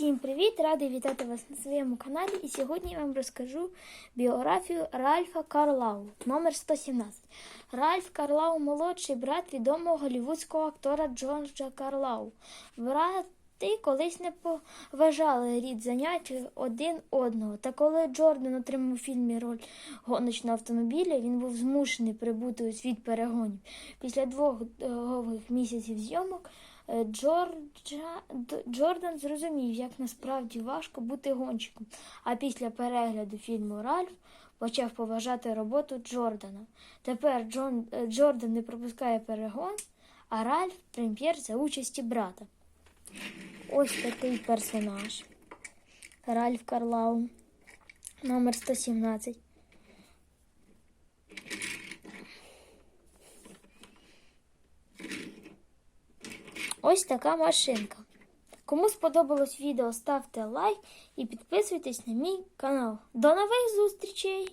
Всім привіт! Радий вітати вас на своєму каналі. І сьогодні я вам розкажу біографію Ральфа Карлау, номер 117. Ральф Карлау молодший брат відомого голівудського актора Джорджа Карлау. Брати колись не поважали рід занять один одного. Та коли Джордан отримав у фільмі роль гоночного автомобіля, він був змушений прибути у світ перегонів. Після двох довгих місяців зйомок е, Джорджа, Джордан зрозумів, як насправді важко бути гонщиком. А після перегляду фільму Ральф почав поважати роботу Джордана. Тепер Джон, е, Джордан не пропускає перегон, а Ральф прем'єр за участі брата. Ось такий персонаж. Ральф Карлау, номер 117. Ось така машинка. Кому сподобалось відео, ставте лайк і підписуйтесь на мій канал. До нових зустрічей!